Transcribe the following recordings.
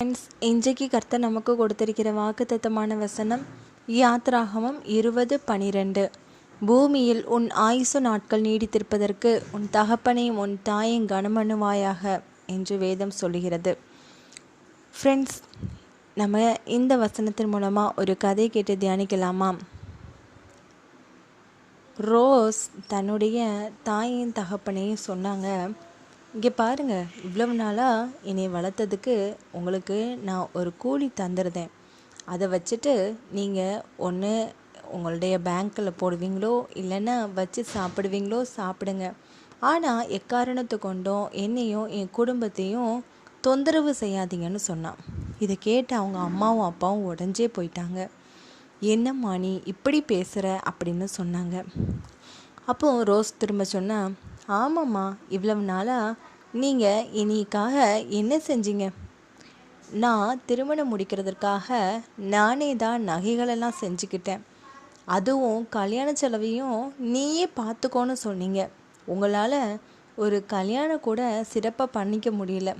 Friends இன்றைக்கு கர்த்தர் நமக்கு கொடுத்திருக்கிற வாக்குத்தத்தமான வசனம் யாத்ராகமம் இருபது பனிரெண்டு. பூமியில் உன் ஆயுசு நாட்கள் நீடித்திருப்பதற்கு உன் தகப்பனையும் உன் தாயும் கனமனுவாயாக என்று வேதம் சொல்லுகிறது. ஃப்ரெண்ட்ஸ் நம்ம இந்த வசனத்தின் மூலமாக ஒரு கதை கேட்டு தியானிக்கலாமா? ரோஸ் தன்னுடைய தாயின் தகப்பனையும் சொன்னாங்க இங்கே பாருங்கள் இவ்வளவு நாளாக என்னை வளர்த்ததுக்கு உங்களுக்கு நான் ஒரு கூலி தந்துருந்தேன். அதை வச்சுட்டு நீங்கள் ஒன்று உங்களுடைய பேங்க்கில் போடுவீங்களோ இல்லைன்னா வச்சு சாப்பிடுவீங்களோ சாப்பிடுங்க. ஆனால் எக்காரணத்தை கொண்டும் என்னையும் என் குடும்பத்தையும் தொந்தரவு செய்யாதீங்கன்னு சொன்னான். இதை கேட்டு அவங்க அம்மாவும் அப்பாவும் உடஞ்சே போயிட்டாங்க. என்னம்மா நீ இப்படி பேசுகிற அப்படின்னு சொன்னாங்க. அப்போ ரோஸ் திரும்ப சொன்னால் ஆமாம்மா இவ்வளவு நாளாக நீங்கள் இனிக்காக என்ன செஞ்சீங்க? நான் திருமணம் முடிக்கிறதுக்காக நானே தான் நகைகளெல்லாம் செஞ்சுக்கிட்டேன். அதுவும் கல்யாண செலவையும் நீயே பார்த்துக்கோன்னு சொன்னீங்க. உங்களால் ஒரு கல்யாணம் கூட சிறப்பாக பண்ணிக்க முடியல.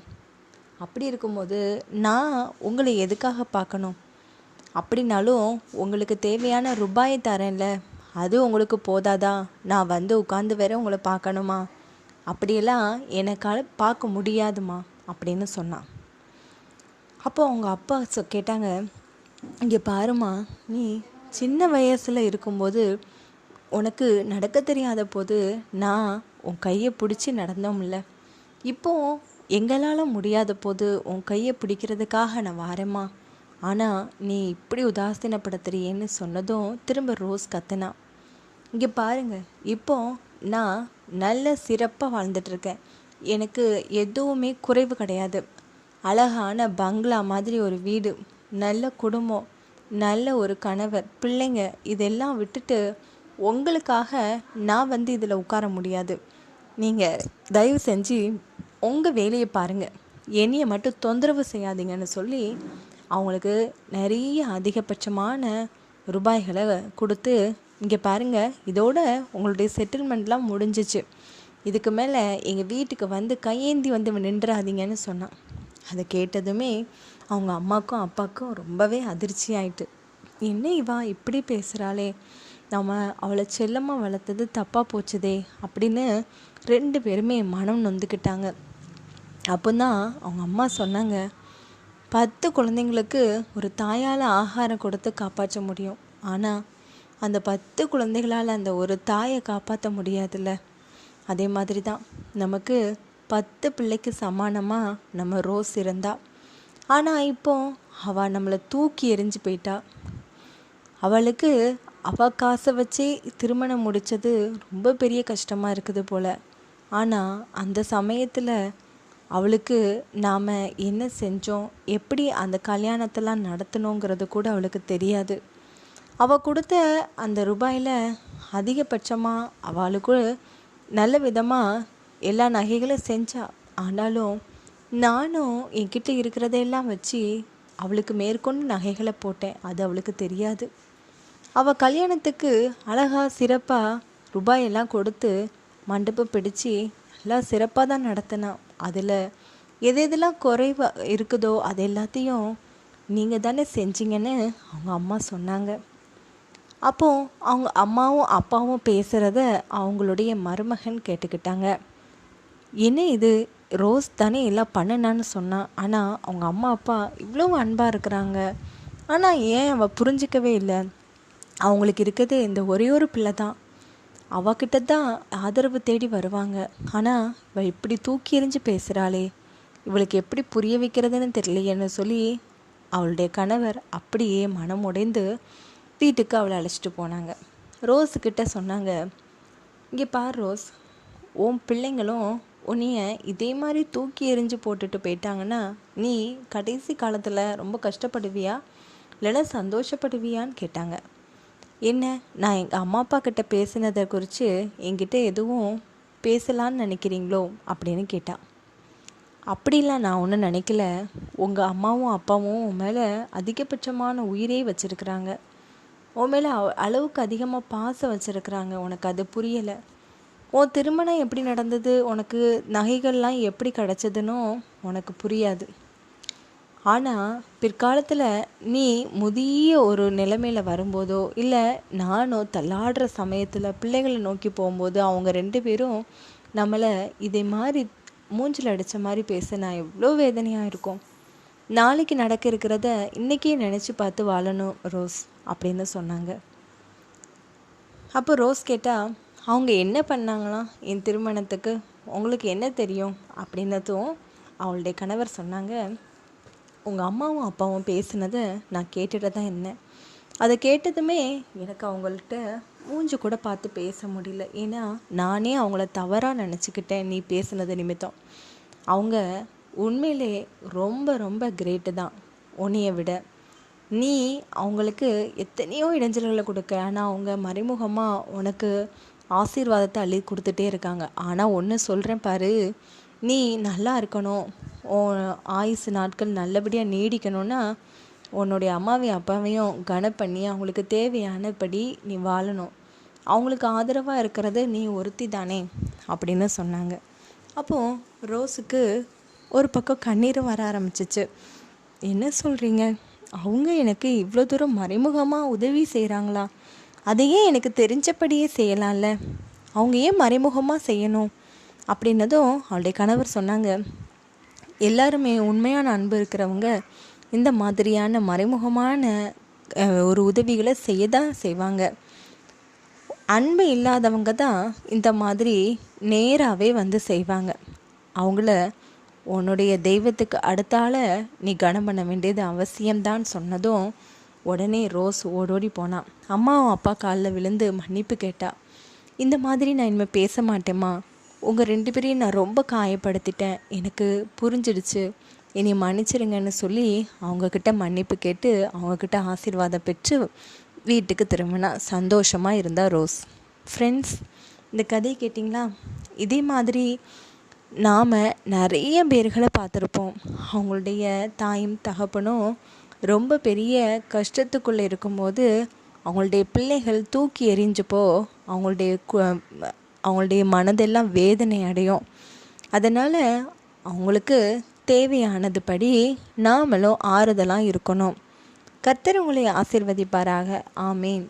அப்படி இருக்கும்போது நான் உங்களை எதுக்காக பார்க்கணும்? அப்படின்னாலும் உங்களுக்கு தேவையான ரூபாயை தரேன்ல. அது உங்களுக்கு போதாதா? நான் வந்து உட்காந்து வேற உங்களை பார்க்கணுமா? அப்படியெல்லாம் எனக்கால் பார்க்க முடியாதுமா அப்படின்னு சொன்னான். அப்போ அவங்க அப்பா சொ கேட்டாங்க இங்கே பாருமா நீ சின்ன வயசில் இருக்கும்போது உனக்கு நடக்க தெரியாத போது நான் உன் கையை பிடிச்சி நடந்தோம்ல. இப்போ எங்களால் முடியாத போது உன் கையை பிடிக்கிறதுக்காக நான் வாரேம்மா ஆனால் நீ இப்படி உதாசீனப்படுத்துறியேன்னு சொன்னதும் திரும்ப ரோஸ் கத்துனா. இங்கே பாருங்க இப்போ நான் நல்ல சிறப்பாக வாழ்ந்துட்டுருக்கேன். எனக்கு எதுவுமே குறைவு கிடையாது. அழகான பங்களா மாதிரி ஒரு வீடு நல்ல குடும்பம் நல்ல ஒரு கணவர் பிள்ளைங்க இதெல்லாம் விட்டுட்டு உங்களுக்காக நான் வந்து இதில் உட்கார முடியாது. நீங்கள் தயவு செஞ்சு உங்கள் வேலையை பாருங்கள் என்னையை மட்டும் தொந்தரவு செய்யாதீங்கன்னு சொல்லி அவங்களுக்கு நிறைய அதிகபட்சமான ரூபாய்களை கொடுத்து இங்கே பாருங்கள் இதோட உங்களுடைய செட்டில்மெண்ட்லாம் முடிஞ்சிச்சு. இதுக்கு மேலே எங்கள் வீட்டுக்கு வந்து கையேந்தி வந்து நின்றாதீங்கன்னு சொன்னான். அதை கேட்டதுமே அவங்க அம்மாக்கும் அப்பாவுக்கும் ரொம்பவே அதிர்ச்சி ஆயிட்டு என்ன இவா இப்படி பேசுகிறாளே நம்ம அவளை செல்லமாக வளர்த்தது தப்பாக போச்சுதே அப்படின்னு ரெண்டு பேருமே மனம் நொந்துக்கிட்டாங்க. அப்போ தான் அவங்க அம்மா சொன்னாங்க பத்து குழந்தைங்களுக்கு ஒரு தாயால் ஆகாரம் கொடுத்து காப்பாற்ற முடியும். ஆனால் அந்த பத்து குழந்தைகளால் அந்த ஒரு தாயை காப்பாற்ற முடியாதுல்ல. அதே மாதிரி தான் நமக்கு பத்து பிள்ளைக்கு சமானமாக நம்ம ரோஸ் இருந்தா. ஆனால் இப்போ அவள் நம்மளை தூக்கி எறிஞ்சு போயிட்டா. அவளுக்கு அவள் காசை வச்சே திருமணம் முடித்தது ரொம்ப பெரிய கஷ்டமாக இருக்குது போல். ஆனால் அந்த சமயத்தில் அவளுக்கு நாம் என்ன செஞ்சோம் எப்படி அந்த கல்யாணத்தெல்லாம் நடத்தணுங்கிறது கூட அவளுக்கு தெரியாது. அவள் கொடுத்த அந்த ரூபாயில் அதிகபட்சமாக அவளுக்கு நல்ல விதமாக எல்லா நகைகளும் செஞ்சா. ஆனாலும் நானும் என்கிட்ட இருக்கிறதையெல்லாம் வச்சு அவளுக்கு மேற்கொண்டு நகைகளை போட்டேன். அது அவளுக்கு தெரியாது. அவள் கல்யாணத்துக்கு அழகா சிறப்பாக ரூபாயெல்லாம் கொடுத்து மண்டபம் பிடிச்சி எல்லாம் சிறப்பாக தான் நடத்தினான் அதில் எது எதெல்லாம் குறைவாக இருக்குதோ அது எல்லாத்தையும் நீங்கள் தானே செஞ்சீங்கன்னு அவங்க அம்மா சொன்னாங்க. அப்போ அவங்க அம்மாவும் அப்பாவும் பேசுகிறத அவங்களுடைய மருமகன் கேட்டுக்கிட்டாங்க. என்ன இது? ரோஸ் தானே எல்லாம் பண்ணினான்னு சொன்னான் ஆனால் அவங்க அம்மா அப்பா இவ்வளோ அன்பாக இருக்கிறாங்க. ஆனால் ஏன் அவள் புரிஞ்சிக்கவே இல்லை? அவங்களுக்கு இருக்கிறது இந்த ஒரே ஒரு பிள்ளை தான். அவகிட்ட தான் ஆதரவு தேடி வருவாங்க. ஆனால் இவள் இப்படி தூக்கி எறிஞ்சு பேசுகிறாளே இவளுக்கு எப்படி புரிய வைக்கிறதுன்னு தெரியலையேன்னு சொல்லி அவளுடைய கணவர் அப்படியே மனம் உடைந்து வீட்டுக்கு அவளை அழைச்சிட்டு போனாங்க. ரோஸுக்கிட்ட சொன்னாங்க இங்கே பார் ரோஸ் உன் பிள்ளைங்களும் உன்னைய இதே மாதிரி தூக்கி எறிஞ்சு போட்டுட்டு போயிட்டாங்கன்னா நீ கடைசி காலத்தில் ரொம்ப கஷ்டப்படுவியா? இல்லைன்னா சந்தோஷப்படுவியான்னு கேட்டாங்க. என்ன நான் எங்கள் அம்மா அப்பா கிட்ட பேசினதை குறித்து என்கிட்ட எதுவும் பேசலான்னு நினைக்கிறீங்களோ அப்படின்னு கேட்டான் அப்படிலாம் நான் ஒன்றும் நினைக்கல. உங்கள் அம்மாவும் அப்பாவும் உன் மேலே அதிகபட்சமான உயிரே வச்சுருக்குறாங்க. உன் மேலே அளவுக்கு அதிகமாக பாசம் வச்சுருக்குறாங்க. உனக்கு அது புரியலை. உன் திருமணம் எப்படி நடந்தது? உனக்கு நகைகள்லாம் எப்படி கிடச்சதுன்னு உனக்கு புரியாது. ஆனால் பிற்காலத்தில் நீ முதிய ஒரு நிலைமையில் வரும்போதோ இல்லை நானோ தள்ளாடுற சமயத்தில் பிள்ளைகளை நோக்கி போகும்போது அவங்க ரெண்டு பேரும் நம்மளை இதே மாதிரி மூஞ்சில் அடித்த மாதிரி பேச நான் எவ்வளோ வேதனையாக இருக்கும். நாளைக்கு நடக்க இருக்கிறத இன்றைக்கே நினச்சி பார்த்து வாழணும் ரோஸ் அப்படின்னு சொன்னாங்க. அப்போ ரோஸ் கேட்டால் அவங்க என்ன பண்ணாங்களாம்? என் திருமணத்துக்கு? உங்களுக்கு என்ன தெரியும்? அப்படின்னதும் அவளுடைய கணவர் சொன்னாங்க உங்கள் அம்மாவும் அப்பாவும் பேசுனதை நான் கேட்டுட்டு தான் இருந்தேன் அதை கேட்டதுமே எனக்கு அவங்கள்ட்ட மூஞ்சி கூட பார்த்து பேச முடியல. ஏன்னா நானே அவங்கள தவறாக நினச்சிக்கிட்டேன் நீ பேசுனது நிமித்தம். அவங்க உண்மையிலே ரொம்ப ரொம்ப கிரேட்டு தான் உன்னைய விட. நீ அவங்களுக்கு எத்தனையோ இடைஞ்சல்களை கொடுக்க ஆனால் அவங்க மறைமுகமாக உனக்கு ஆசீர்வாதத்தை அள்ளி கொடுத்துட்டே இருக்காங்க. ஆனால் ஒன்று சொல்கிறேன் பாரு நீ நல்லா இருக்கணும். ஆயுசு நாட்கள் நல்லபடியாக நீடிக்கணும்னா உன்னுடைய அம்மாவையும் அப்பாவையும் கன பண்ணி அவங்களுக்கு தேவையானபடி நீ வாழணும். அவங்களுக்கு ஆதரவாக இருக்கிறது நீ ஒருத்தி தானே அப்படின்னு சொன்னாங்க. அப்போது ரோஸுக்கு ஒரு பக்கம் கண்ணீரும் வர ஆரம்பிச்சிச்சு. என்ன சொல்கிறீங்க அவங்க எனக்கு இவ்வளோ தூரம் மறைமுகமாக உதவி செய்கிறாங்களா அதையே எனக்கு தெரிஞ்சபடியே செய்யலாம்ல. அவங்க ஏன் மறைமுகமாக செய்யணும்? அப்படின்னதும் அவளுடைய கணவர் சொன்னாங்க. எல்லாருமே உண்மையான அன்பு இருக்கிறவங்க இந்த மாதிரியான மறைமுகமான ஒரு உதவிகளை செய்ய தான் செய்வாங்க. அன்பு இல்லாதவங்க தான் இந்த மாதிரி நேராகவே வந்து செய்வாங்க. அவங்கள உன்னுடைய தெய்வத்துக்கு அடுத்தால நீ கனம் பண்ண வேண்டியது அவசியம்தான் சொன்னதும் உடனே ரோஸ் ஓடோடி போனான் அம்மாவும் அப்பா காலில் விழுந்து மன்னிப்பு கேட்டா. இந்த மாதிரி நான் இனிமேல் பேச மாட்டேம்மா. உங்கள் ரெண்டு பேரையும் நான் ரொம்ப காயப்படுத்திட்டேன். எனக்கு புரிஞ்சிடுச்சு. என்னை மன்னிச்சிருங்கன்னு சொல்லி அவங்கக்கிட்ட மன்னிப்பு கேட்டு அவங்கக்கிட்ட ஆசீர்வாதம் பெற்று வீட்டுக்கு திரும்பினா சந்தோஷமாக இருந்தா ரோஸ். ஃப்ரெண்ட்ஸ் இந்த கதையை கேட்டிங்களா? இதே மாதிரி நாம் நிறைய பேர்களை பார்த்துருப்போம். அவங்களுடைய தாயும் தகப்பனும் ரொம்ப பெரிய கஷ்டத்துக்குள்ளே இருக்கும்போது அவங்களுடைய பிள்ளைகள் தூக்கி எறிஞ்சப்போ அவங்களுடைய அவங்களுடைய மனதெல்லாம் வேதனை அடையும். அதனால் அவங்களுக்கு தேவையானது படி நாமளும் ஆறுதலாக இருக்கணும். கர்த்தர் உங்களை ஆசிர்வதிப்பாராக. ஆமீன்.